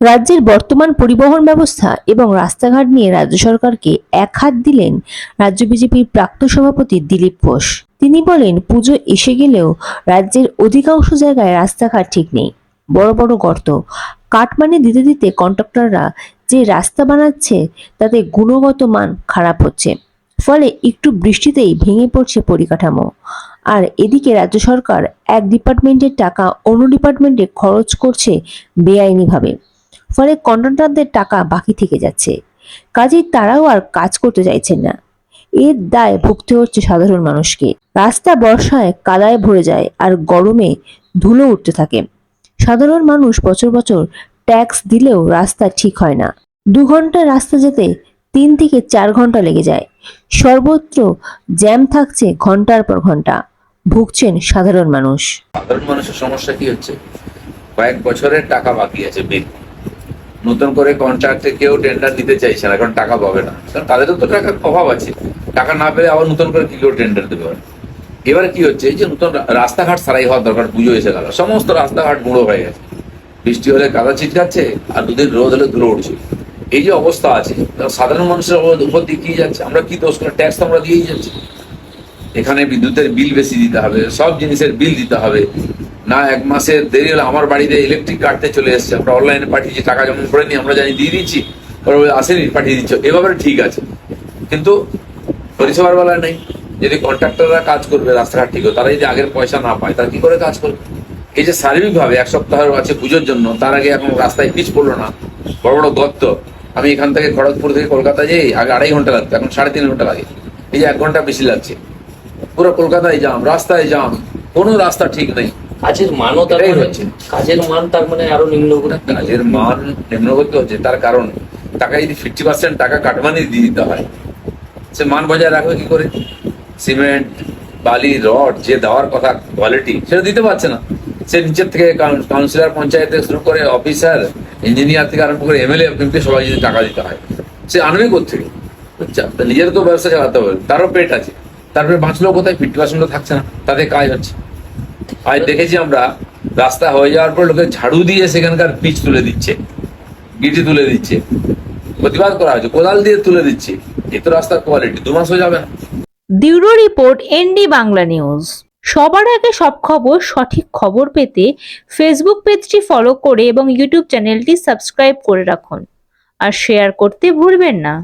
রাজ্যের বর্তমান পরিবহন ব্যবস্থা এবং রাস্তাঘাট নিয়ে রাজ্য সরকারকে এক হাত দিলেন রাজ্য বিজেপির প্রাক্তন সভাপতি দিলীপ ঘোষ। তিনি বলেন, পুজো এসে গেলেও রাজ্যের অধিকাংশ জায়গায় রাস্তাঘাট ঠিক নেই। বড় বড় গর্ত। কাটমানি দিতে দিতে কন্ট্রাক্টররা যে রাস্তা বানাচ্ছে, তাতে গুণগত মান খারাপ হচ্ছে। ফলে একটু বৃষ্টিতেই ভেঙে পড়ছে পরিকাঠামো। আর এদিকে রাজ্য সরকার এক ডিপার্টমেন্টের টাকা অন্য ডিপার্টমেন্টে খরচ করছে বেআইনিভাবে। ফলে কন্ট্রাক্টরদের টাকা বাকি থেকে যাচ্ছে। কাজেই তারাও আর কাজ করতে চাইছেন না। এর দায় ভুগতে হচ্ছে সাধারণ মানুষকে। রাস্তা বর্ষায় কাদায় ভরে যায় আর গরমে ধুলো উঠতে থাকে। সাধারণ মানুষ বছর বছর ট্যাক্স দিলেও রাস্তা ঠিক হয় না। দু ঘণ্টা রাস্তা যেতে তিন থেকে চার ঘণ্টা লেগে যায়। সর্বত্র জ্যাম থাকছে ঘণ্টার পর ঘণ্টা। ভুগছেন সাধারণ মানুষ। সাধারণ মানুষের সমস্যা কি হচ্ছে? কয়েক বছরের টাকা বাকি আছে বিল নতুন করে কন্ট্রাক্টে কেউ টেন্ডার দিতে চাইছে না, কারণ টাকা পাবে না। কারণ তাদেরও তো টাকার অভাব আছে। টাকা না পেলে আবার নতুন করে কি কেউ টেন্ডার দেবে? এবারে কি হচ্ছে যে নতুন রাস্তাঘাট সারাই হওয়ার দরকার, পুজো এসে গেল। সমস্ত রাস্তাঘাট বুড়ো হয়ে গেছে। বৃষ্টি হলে কাদা ছিটকাচ্ছে, আর দুদিন রোদ হলে ধুলো উঠছে। এই যে অবস্থা আছে সাধারণ মানুষের উপর- উপর দিয়ে কি যাচ্ছে। আমরা কি দোষ করে? ট্যাক্স তো আমরা দিয়েই যাচ্ছি। এখানে বিদ্যুতের বিল বেশি দিতে হবে, সব জিনিসের বিল দিতে হবে। না এক মাসের দেরি হলে আমার বাড়িতে ইলেকট্রিক কাটতে চলে এসছে। আমরা অনলাইনে পাঠিয়েছি, টাকা জমা করে নিই আমরা জানি দিয়ে দিচ্ছি আসেনি, পাঠিয়ে দিচ্ছ। এভাবে ঠিক আছে। কিন্তু পরিষেবার বেলা নেই। যদি কন্ট্রাক্টররা কাজ করবে, রাস্তাঘাট ঠিক তারা যদি আগের পয়সা না পায়, তারা কি করে কাজ করবে? এই যে শারীরিকভাবে এক সপ্তাহ আছে পুজোর জন্য, তার আগে এখন রাস্তায় পিচ পড়ল না, বড় বড় গর্ত। আমি এখান থেকে খড়গপুর থেকে কলকাতা যাই আগে আড়াই ঘণ্টা লাগতো, এখন সাড়ে তিন ঘণ্টা লাগে। এই যে এক ঘণ্টা বেশি লাগছে। পুরো কলকাতায় জাম রাস্তায় জাম কোনো রাস্তা ঠিক নেই। কাজের মানও তার মানে হচ্ছে। কাজের মান তার মানে আরও নিম্নগতি। কাজের মান নিম্নগত হচ্ছে তার কারণ টাকা যদি ফিফটি পার্সেন্ট টাকা কাটমানি দিয়ে দিতে হয় সে মান বজায় রাখবে কি করে? সিমেন্ট বালি রড যে দেওয়ার কথা কোয়ালিটি সেটা দিতে পারছে না। সে নিচের থেকে কাউন্সিলর পঞ্চায়েত থেকে শুরু করে অফিসার ইঞ্জিনিয়ার থেকে আরম্ভ করে এমএলএ এমপি সবাই যদি টাকা দিতে হয় সে আনবে কোথেকে আচ্ছা, নিজের তো ব্যবসা চালাতে হবে তারও পেট আছে। তারপরে বাঁচলেও কোথায়? ফিফটি পার্সেন্ট থাকছে না। তাতে কাজ হচ্ছে। আজ দেখেছি আমরা, রাস্তা হয়ে যাওয়ার পর লোকে ঝাড়ু দিয়ে সেখানকার পিচ তুলে দিচ্ছে। গিটি তুলে দিচ্ছে। প্রতিবাদ করা হচ্ছে কোদাল দিয়ে তুলে দিচ্ছে। এই তো রাস্তার কোয়ালিটি দু মাস হয়ে যাবে না। Bureau report, ND Bangla news. সবার আগে সব খবর, সঠিক খবর পেতে ফেসবুক পেজটি ফলো করে এবং ইউটিউব চ্যানেলটি সাবস্ক্রাইব করে রাখুন। আর শেয়ার করতে ভুলবেন না।